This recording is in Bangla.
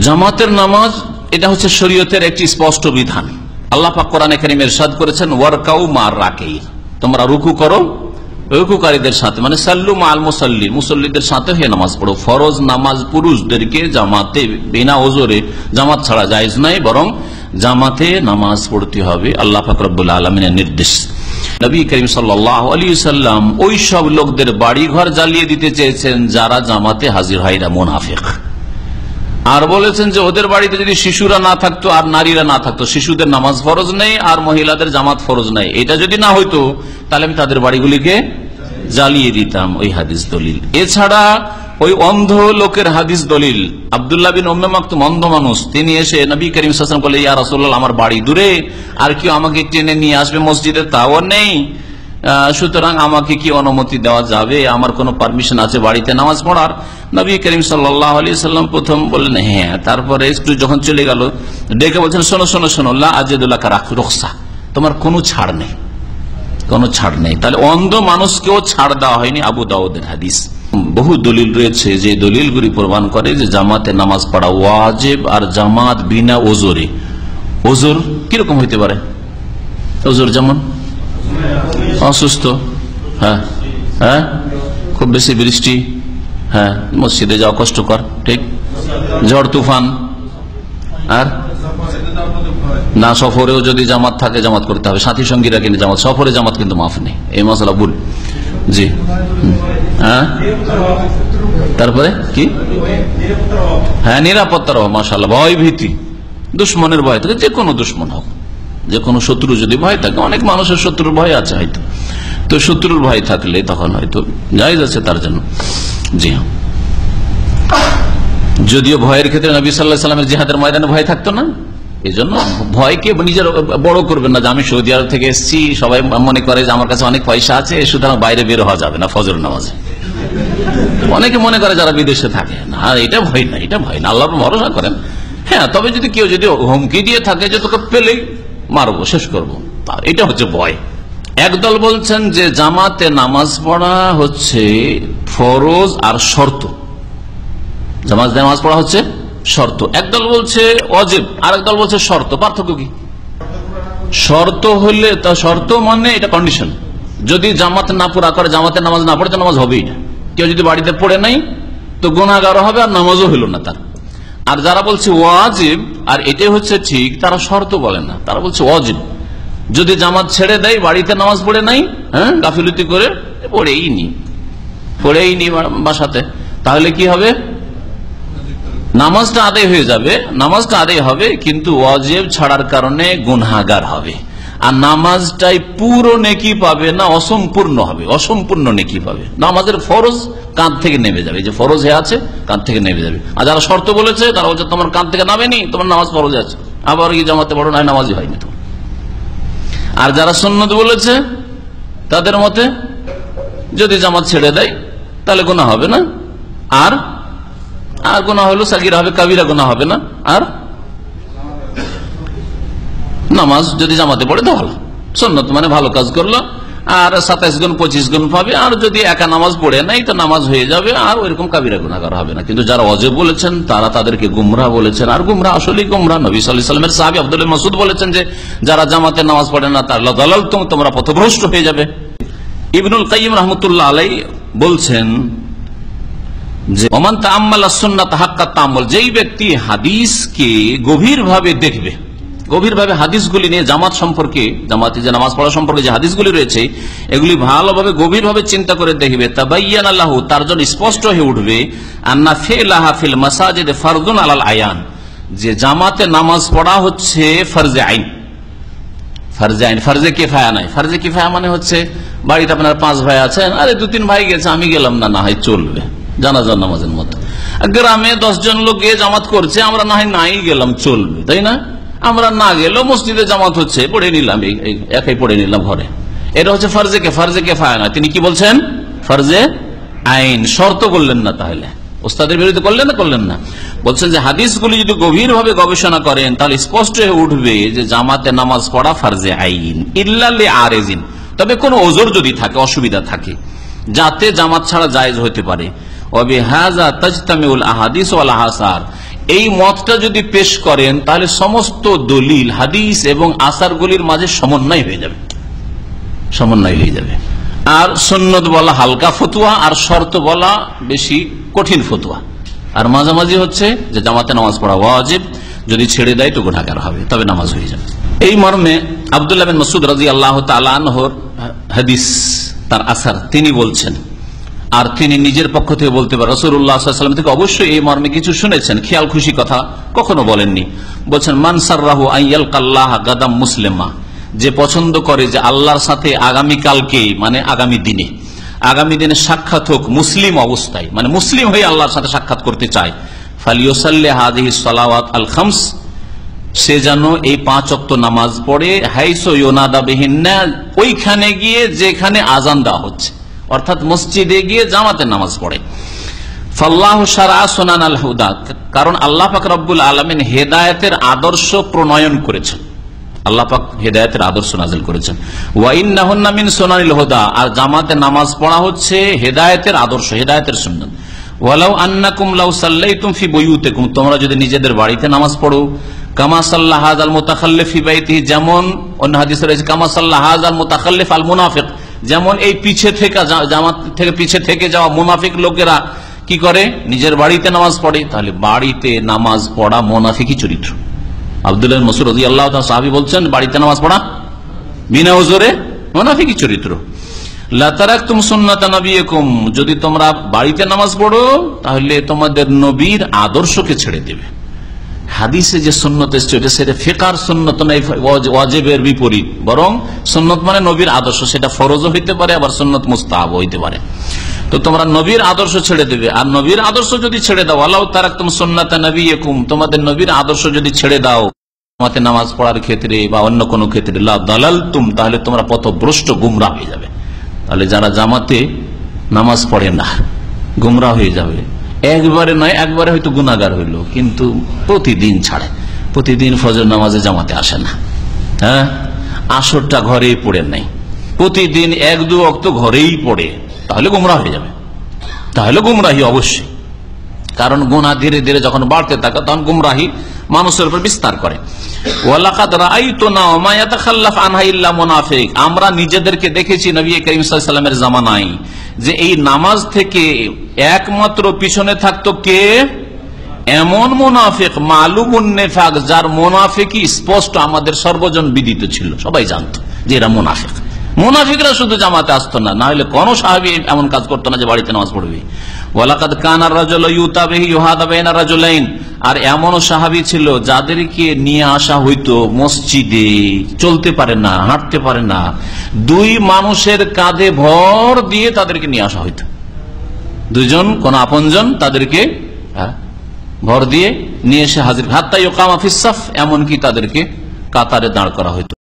জামাতের নামাজ, এটা হচ্ছে শরীয়তের একটি স্পষ্ট বিধান। আল্লাহ পাক কোরআনে কারিম করেছেন, ওয়ার্কাউ মার রাকেই তোমরা রুকু করো, রুকুকারীদের সাথে মানে সাল্লু মাল মুসল্লি মুসল্লিদের সাথে হয়ে নামাজ পড়ো। ফরজ নামাজ পুরুষদেরকে জামাতে বিনা ওজোরে জামাত ছাড়া জায়েজ নাই, বরং জামাতে নামাজ পড়তে হবে, আল্লাহ ফাকরবুল আলমিনের নির্দেশ। নবী করিম সাল্লাহ আলী সাল্লাম ওই সব লোকদের বাড়ি ঘর জ্বালিয়ে দিতে চেয়েছেন, যারা জামাতে হাজির হয় না, মোনাফেক। আর বলেছেন যে ওদের বাড়িতে যদি শিশুরা না থাকতো আর নারীরা না থাকতো, শিশুদের নামাজ ফরজ নেই আর মহিলাদের জামাত ফরজ নেই। এটা যদি না হইতো, তাহলে আমি তাদের বাড়িগুলিকে জ্বালিয়ে দিতাম, ওই হাদিস দলিল। এছাড়া ওই অন্ধ লোকের হাদিস দলিল, আবদুল্লাহ বিন ওম্মে অন্ধ মানুষ, তিনি এসে নবী করিম সাসম বলে, ইয়া রসুল্লাহ আমার বাড়ি দূরে, আর কেউ আমাকে টেনে নিয়ে আসবে মসজিদে? তাও নেই। সুতরাং আমাকে কি অনুমতি দেওয়া যাবে? আমার কোন পারমিশন আছে বাড়িতে নামাজ পড়ার? নবী করিম সাল্লাহ আলী সাল্লাম প্রথম বললেন হ্যাঁ। তারপরে একটু যখন চলে গেল, ডেকে বলছেন, শোনো শোনো শোনো আজেদুল্লাহ রক্সা তোমার কোনো ছাড় নেই। কোনো ছাড় নেই। তাহলে অন্ধ মানুষকেও ছাড় দেওয়া হয়নি আবু দাউদের হাদিস। বহু দলিল রয়েছে যে দলিলগুলি প্রমাণ করে যে জামাতে নামাজ পড়া ওয়াজেব আর জামাত বিনা ওজোরে। ওজোর কীরকম হইতে পারে? ওজোর যেমন? অসুস্থ? হ্যাঁ। হ্যাঁ? খুব বেশি বৃষ্টি? হ্যাঁ মসজিদে যাওয়া কষ্টকর, ঠিক? ঝড় তুফান, আর? না, সফরেও যদি জামাত থাকে, জামাত করতে হবে। সাথী সঙ্গীরা কিন্তু জামাত, সফরে জামাত কিন্তু মাফ নেই। এই মশলা ভুল। জি। হ্যাঁ? তারপরে? কি? হ্যাঁ নিরাপত্তার অভাব মাসাল্লাহ ভয় ভীতি। দুশ্মনের ভয় থাকে, যে কোনো দুশ্মন হোক। যে কোনো শত্রু যদি ভয় থাকে, অনেক মানুষের শত্রুর ভয় আছে হয়তো। তো শত্রুর ভয় থাকলে তখন হয়তো যাই যাচ্ছে তার জন্য। জি হ্যাঁ। যদিও ভয়ের ক্ষেত্রে নবী সাল্লাহ সাল্লামের জিহাদের ময়দানে ভয় থাকতো না এই জন্য ভয়কে নিজের বড় করবেন না যে আমি সৌদি আরব থেকে এসেছি, সবাই মনে করে যে আমার কাছে অনেক পয়সা আছে, সুতরাং বাইরে বের হওয়া যাবে না ফজর নামাজে। অনেকে মনে করে যারা বিদেশে থাকে, না এটা ভয় না, এটা ভয় না, আল্লাহ ভরসা করেন। হ্যাঁ তবে যদি কেউ যদি হুমকি দিয়ে থাকে যে তোকে পেলেই মারবো, শেষ করব। এটা হচ্ছে ভয়। একদল বলছেন যে জামাতে নামাজ পড়া হচ্ছে ফরজ আর শর্ত। জামাজ নামাজ পড়া হচ্ছে শর্ত। একদল বলছে অজেব আর একদল বলছে শর্ত। পার্থক্য কি? শর্ত হলে তা শর্ত মানে এটা কন্ডিশন যদি জামাত না পুরা করে, জামাতে নামাজ না পড়ে, তো নামাজ হবেই না। কেউ যদি বাড়িতে পড়ে নাই, তো গুণাগার হবে আর নামাজও হইল না তার। আর যারা বলছে ওয়াজিব, আর এটাই হচ্ছে ঠিক, তারা শর্ত বলে না। তারা বলছে ওয়াজিব। যদি জামাত ছেড়ে দেয়, বাড়িতে নামাজ পড়ে নাই হ্যাঁ গাফিলতি করে পড়েই নি। পড়েই নি বাসাতে। তাহলে কি হবে? নামাজটা আদায় হয়ে যাবে। নামাজটা আদায় হবে, কিন্তু ওয়াজেব ছাড়ার কারণে গুনহাগার হবে। আর নামাজটাই পুরো নেকি পাবে না, অসম্পূর্ণ হবে। অসম্পূর্ণ নেকি পাবে। নামাজের ফরজ কাঁধ থেকে নেমে যাবে। যে ফরজ হয়ে আছে, কাঁধ থেকে নেমে যাবে। আর যারা শর্ত বলেছে, তারা বলছে, তোমার কাঁধ থেকে নামেনি, তোমার নামাজ ফরজ আছে। আবার কি জামাতে বড় নয় নামাজই হয়নি তোমার। আর যারা সন্ন্যত বলেছে, তাদের মতে যদি জামাত ছেড়ে দেয়, তাহলে গোনা হবে না। আর আর গোনা হলো সাকির হবে, কাবিরা গোনা হবে না। আর নামাজ যদি জামাতে পড়ে তাহলে। সন্ন্যত মানে ভালো কাজ করল। আর সাতাইশ গুণ, পঁচিশ গুণ পাবে, আর যদি একা নামাজ পড়ে নাই তো নামাজ হয়ে যাবে, আর ওইরকম কাবিরা গুণাগার হবে না। কিন্তু যারা অজেব বলেছেন, তারা তাদেরকে গুমরা বলেছেন, আর গুমরা আসলেই গুমরা নবী সাল্লামের সাহাবি আব্দুল মাসুদ বলেছেন যে, যারা জামাতে নামাজ পড়ে না, তার দলাল তোমরা পথভ্রষ্ট হয়ে যাবে। ইবনুল কাইম রহমতুল্লাহ আলাই বলছেন যে, ওমান তাম্মাল সুন্নাত হাক্কা তাম্মল যেই ব্যক্তি হাদিসকে গভীরভাবে দেখবে গভীরভাবে হাদিসগুলি নিয়ে জামাত সম্পর্কে, জামাতে যে নামাজ পড়া সম্পর্কে যে হাদিসগুলি রয়েছে, এগুলি ভালোভাবে, গভীরভাবে চিন্তা করে দেখবে। তাবাইয়ান আল্লাহ, তার জন্য স্পষ্ট হয়ে উঠবে, আন্না ফেলাহা ফিল মাসাজিদ ফারদুন আলাল আয়ান। যে জামাতে নামাজ পড়া হচ্ছে ফরজে আইন। ফার্জে আইন, ফার্জে কিফায়া নাই ফার্জে কিফায়া মানে হচ্ছে, বাড়িতে আপনার পাঁচ ভাই আছেন, আরে দু তিন ভাই গেছে, আমি গেলাম, না না, হয় চলবে। জানাজার নামাজের মতো গ্রামে দশজন লোক গিয়ে জামাত করছে, আমরা না হয় নাই গেলাম, চলবে, তাই না? আমরা না গেলেও মসজিদে জামাত হচ্ছে, পড়ে নিলাম একাই পড়ে নিলাম ঘরে। এটা হচ্ছে ফার্জে কে ফার্জে কে ফায়া না তিনি কি বলছেন? ফার্জে আইন। শর্ত করলেন না তাহলে। ওস্তাদের বিরুদ্ধে করলেন না করলেন না। বলছেন যে হাদিসগুলি যদি গভীরভাবে গবেষণা করেন, তাহলে স্পষ্ট হয়ে উঠবে যে জামাতে নামাজ পড়া ফার্জে আইন। ইল্লাল্লে আরেজিন। তবে কোন ওজোর যদি থাকে, অসুবিধা থাকে, যাতে জামাত ছাড়া জায়েজ হতে পারে। এই মতটা যদি পেশ করেন, তাহলে সমস্ত দলিল, হাদিস এবং আসারগুলির মাঝে সমন্বয় হয়ে যাবে। সমন্বয় হয়ে যাবে। আর সন্ন্যত বলা হালকা ফতুয়া, আর শর্ত বলা বেশি কঠিন ফতুয়া। আর মাঝামাঝি হচ্ছে যে জামাতে নামাজ পড়া ওয়াজিব, যদি ছেড়ে দেয় তো গুণাগার হবে, তবে নামাজ হয়ে যাবে। এই মর্মে আবদুল্লাহ মসুদ রাজি আল্লাহ তালানহর হাদিস, তার আসার, তিনি বলছেন আর তিনি নিজের পক্ষ থেকে বলতে পারেন রসুল্লাহাম থেকে অবশ্যই এই মর্মে কিছু শুনেছেন, খেয়াল খুশি কথা কখনো বলেননি। বলছেন মানসার রাহু আইয়াল কাল্লাহ গাদাম মুসলিমা যে পছন্দ করে যে আল্লাহর সাথে আগামী কালকে মানে আগামী দিনে আগামী দিনে সাক্ষাৎ হোক মুসলিম অবস্থায় মানে মুসলিম হয়ে আল্লাহর সাথে সাক্ষাৎ করতে চায়। ফালিওসাল্লে হাদিহি সালাওয়াত আল খামস, সে যেন এই পাঁচ অক্ত নামাজ পড়ে, হাইসো ইয়োনাদা বেহিনা ওইখানে গিয়ে যেখানে আজান দেওয়া হচ্ছে। অর্থাৎ মসজিদে গিয়ে জামাতে নামাজ পড়ে। ফাল্লাহ সারা সোনান আল কারণ আল্লাহ পাক রব্বুল আলমিন হেদায়তের আদর্শ প্রণয়ন করেছেন। আল্লাহ হেদায়তের আদর্শ নাজিল করেছেন। ওয়াইন সোনানিল হুদা, আর জামাতে নামাজ পড়া হচ্ছে হেদায়তের আদর্শ, হেদায়তের সুন্নত। ওয়ালাউ আন্নাকুম লাউ সাল্লাইতুম ফি বুয়ুতিকুম, তোমরা যদি নিজেদের বাড়িতে নামাজ পড়ো। কামা সাল্লাহ হাজাল মুতাখাল্লিফ ফি যেমন অন্য হাদিসে রয়েছে, কামা সাল্লাহ হাজাল মুতাখাল্লিফ আল মুনাফিক যেমন এই পিছে থেকে জামাত থেকে পিছে থেকে যাওয়া মুনাফিক লোকেরা কি করে? নিজের বাড়িতে নামাজ পড়ে। তাহলে বাড়িতে নামাজ পড়া মোনাফিকই চরিত্র। আব্দুল্লাহ মসুর রাজি আল্লাহ সাহাবি বলছেন, বাড়িতে নামাজ পড়া বিনা হুজুরে মোনাফিকই চরিত্র। যদি তোমরা বাড়িতে নামাজ পড়ো, তাহলে তোমাদের নবীর আদর্শকে ছেড়ে দেবে। হাদিসে যে সুন্নত এসছে ওটা সেটা ফেকার সুন্নত নয় ওয়াজেবের বিপরীত। বরং সুন্নত মানে নবীর আদর্শ, সেটা ফরজও হইতে পারে, আবার সুন্নত মুস্তাহাব হইতে পারে। তো তোমরা নবীর আদর্শ ছেড়ে দেবে। আর নবীর আদর্শ যদি ছেড়ে দাও, আল্লাহ তারাকুম সুন্নাত নবী একুম তোমাদের নবীর আদর্শ যদি ছেড়ে দাও তোমাতে নামাজ পড়ার ক্ষেত্রে বা অন্য কোনো ক্ষেত্রে দালাল তুম তাহলে তোমরা পথভ্রষ্ট গুমরা হয়ে যাবে। তাহলে যারা জামাতে নামাজ পড়ে না গুমরা হয়ে যাবে। একবারে নয়, একবারে হয়তো গুণাগার হইল, কিন্তু প্রতিদিন ছাড়ে। প্রতিদিন ফজর নামাজে জামাতে আসে না। হ্যাঁ? আসরটা ঘরেই পড়ে নাই। প্রতিদিন এক, দু অক্ত ঘরেই পড়ে। তাহলে গুমরা হয়ে যাবে। তাহলে গুমরাহি অবশ্যই। কারণ গুণা ধীরে ধীরে যখন বাড়তে থাকে, তখন গুমরাহি মানুষের উপর বিস্তার করে। আমরা নিজেদেরকে দেখেছি নবী করিমের জামানাই যে এই নামাজ থেকে একমাত্র পিছনে থাকতো কে? এমন মোনাফেক মালুমুন্নেফাক যার মোনাফেকই স্পষ্ট আমাদের সর্বজন বিদিত ছিল। সবাই জানত যে এরা মোনাফেক। মোনাফিকরা শুধু জামাতে আসতো না না হলে কোন সাহাবি এমন কাজ করতো না যে বাড়িতে নামাজ পড়বে। ওয়ালাকাদ কানার রাজল ইউতাবেহি ইউহাদাবেনা রাজুলাইন। আর এমনও সাহাবি ছিল যাদেরকে নিয়ে আসা হইতো মসজিদে। চলতে পারে না, হাঁটতে পারে না। দুই মানুষের কাঁধে ভর দিয়ে তাদেরকে নিয়ে আসা হইতো। দুজন কোন আপনজন তাদেরকে ভর দিয়ে নিয়ে এসে হাজির। হাত্তাই ওকামা ফিসাফ এমনকি তাদেরকে কাতারে দাঁড় করা হইতো।